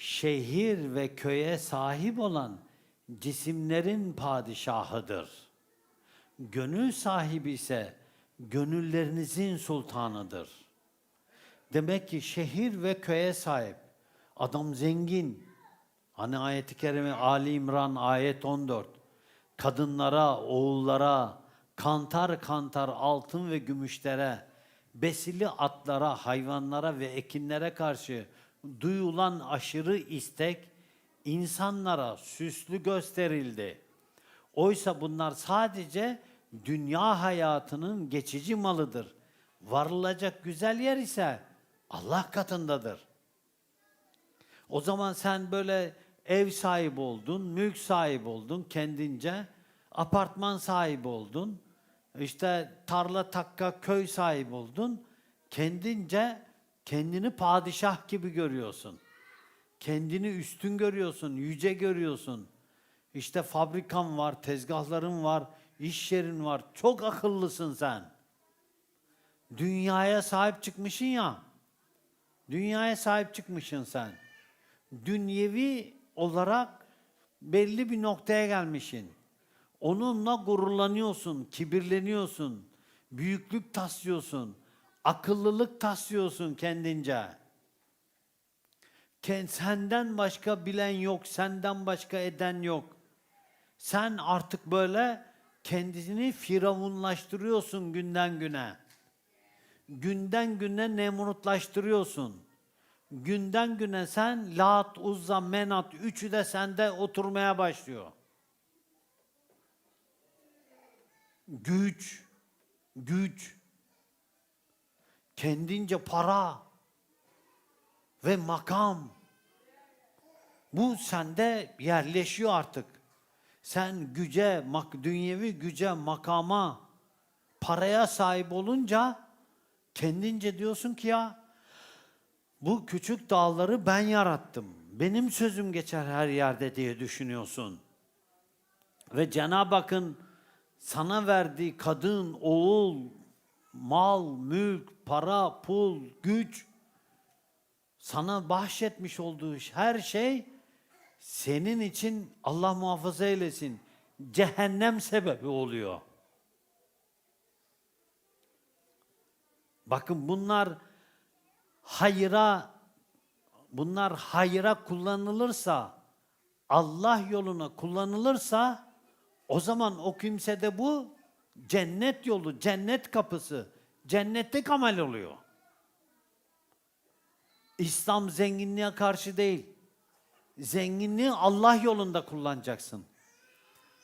şehir ve köye sahip olan cisimlerin padişahıdır. Gönül sahibi ise gönüllerinizin sultanıdır. Demek ki şehir ve köye sahip. Adam zengin. Hani ayeti kerime Ali İmran ayet 14. Kadınlara, oğullara, kantar kantar altın ve gümüşlere, besili atlara, hayvanlara ve ekinlere karşı duyulan aşırı istek insanlara süslü gösterildi. Oysa bunlar sadece dünya hayatının geçici malıdır. Varılacak güzel yer ise Allah katındadır. O zaman sen böyle ev sahibi oldun, mülk sahibi oldun kendince, apartman sahibi oldun, işte tarla takka köy sahibi oldun. Kendince kendini padişah gibi görüyorsun. Kendini üstün görüyorsun, yüce görüyorsun. İşte fabrikan var, tezgahların var, iş yerin var. Çok akıllısın sen. Dünyaya sahip çıkmışsın ya. Dünyaya sahip çıkmışsın sen. Dünyevi olarak belli bir noktaya gelmişsin. Onunla gururlanıyorsun, kibirleniyorsun, büyüklük taslıyorsun, akıllılık taslıyorsun kendince. Ken- Senden başka bilen yok, senden başka eden yok. Sen artık böyle kendini firavunlaştırıyorsun günden güne. Günden güne nemrutlaştırıyorsun. Günden güne sen Lat, Uzza, Menat üçü de sende oturmaya başlıyor. Güç, güç, kendince para ve makam. Bu sende yerleşiyor artık. Sen güce, mak, dünyevi güce, makama, paraya sahip olunca kendince diyorsun ki ya bu küçük dağları ben yarattım. Benim sözüm geçer her yerde diye düşünüyorsun. Ve Cenab-ı Hakk'ın sana verdiği kadın, oğul, mal, mülk, para, pul, güç, sana bahşetmiş olduğu her şey senin için Allah muhafaza eylesin cehennem sebebi oluyor. Bakın bunlar hayra bunlar hayra kullanılırsa Allah yoluna kullanılırsa o zaman o kimsede bu cennet yolu, cennet kapısı, cennetlik amel oluyor. İslam zenginliğe karşı değil. Zenginliği Allah yolunda kullanacaksın.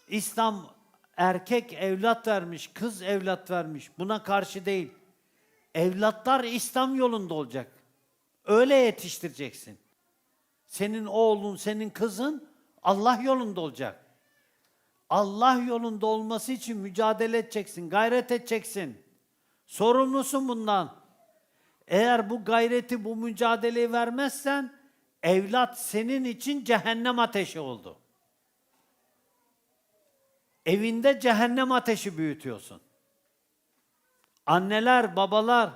İslam erkek evlat vermiş, kız evlat vermiş. Buna karşı değil. Evlatlar İslam yolunda olacak. Öyle yetiştireceksin. Senin oğlun, senin kızın Allah yolunda olacak. Allah yolunda olması için mücadele edeceksin, gayret edeceksin. Sorumlusun bundan. Eğer bu gayreti, bu mücadeleyi vermezsen evlat senin için cehennem ateşi oldu. Evinde cehennem ateşi büyütüyorsun. Anneler, babalar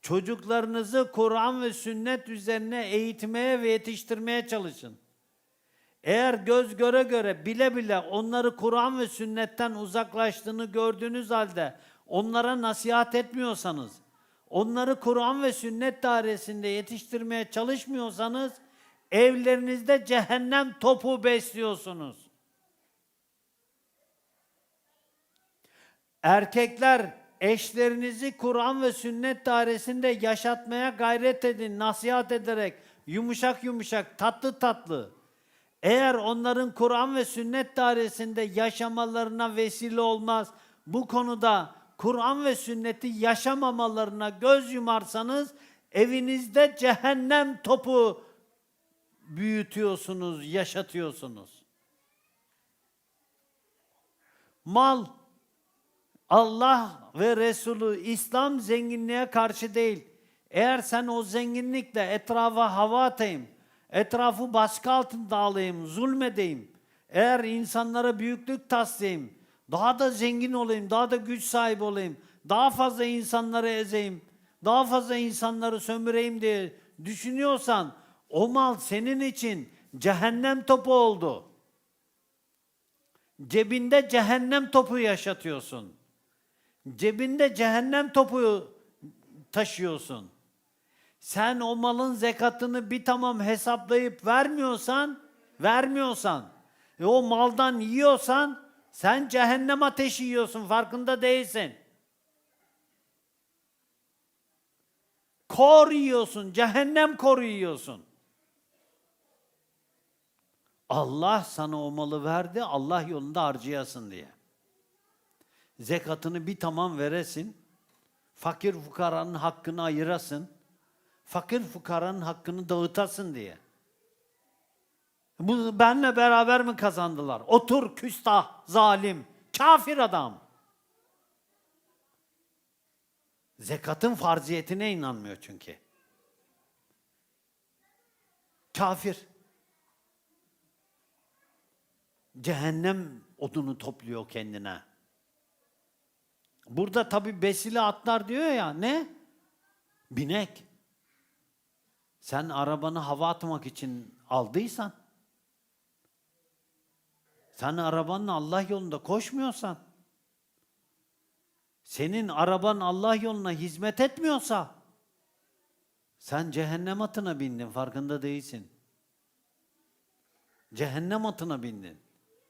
çocuklarınızı Kur'an ve sünnet üzerine eğitmeye ve yetiştirmeye çalışın. Eğer göz göre göre bile bile onları Kur'an ve sünnetten uzaklaştığını gördüğünüz halde onlara nasihat etmiyorsanız, onları Kur'an ve sünnet dairesinde yetiştirmeye çalışmıyorsanız evlerinizde cehennem topu besliyorsunuz. Erkekler eşlerinizi Kur'an ve sünnet dairesinde yaşatmaya gayret edin, nasihat ederek yumuşak yumuşak, tatlı tatlı. Eğer onların Kur'an ve sünnet dairesinde yaşamalarına vesile olmaz, bu konuda Kur'an ve sünneti yaşamamalarına göz yumarsanız evinizde cehennem topu büyütüyorsunuz, yaşatıyorsunuz. Mal Allah ve Resulü İslam zenginliğe karşı değil. Eğer sen o zenginlikle etrafa hava atayım, etrafı baskı altında alayım, zulmedeyim, eğer insanlara büyüklük taslayayım, daha da zengin olayım, daha da güç sahibi olayım, daha fazla insanları ezeyim, daha fazla insanları sömüreyim diye düşünüyorsan O mal senin için cehennem topu oldu. Cebinde cehennem topu yaşatıyorsun. Cebinde cehennem topu taşıyorsun. Sen o malın zekatını bir tamam hesaplayıp vermiyorsan, vermiyorsan, e o maldan yiyorsan sen cehennem ateşi yiyorsun farkında değilsin. Kor yiyorsun, cehennem koru yiyorsun. Allah sana o malı verdi, Allah yolunda harcayasın diye. Zekatını bir tamam veresin, fakir fukaranın hakkını ayırasın, fakir fukaranın hakkını dağıtasın diye. Bu benle beraber mi kazandılar? Otur küstah, zalim, kafir adam. Zekatın farziyetine inanmıyor çünkü. Kafir. Cehennem odunu topluyor kendine. Burada tabi besile atlar diyor ya ne? Binek. Sen arabanı hava atmak için aldıysan, sen arabanla Allah yolunda koşmuyorsan, senin araban Allah yoluna hizmet etmiyorsa, sen cehennem atına bindin farkında değilsin. Cehennem atına bindin.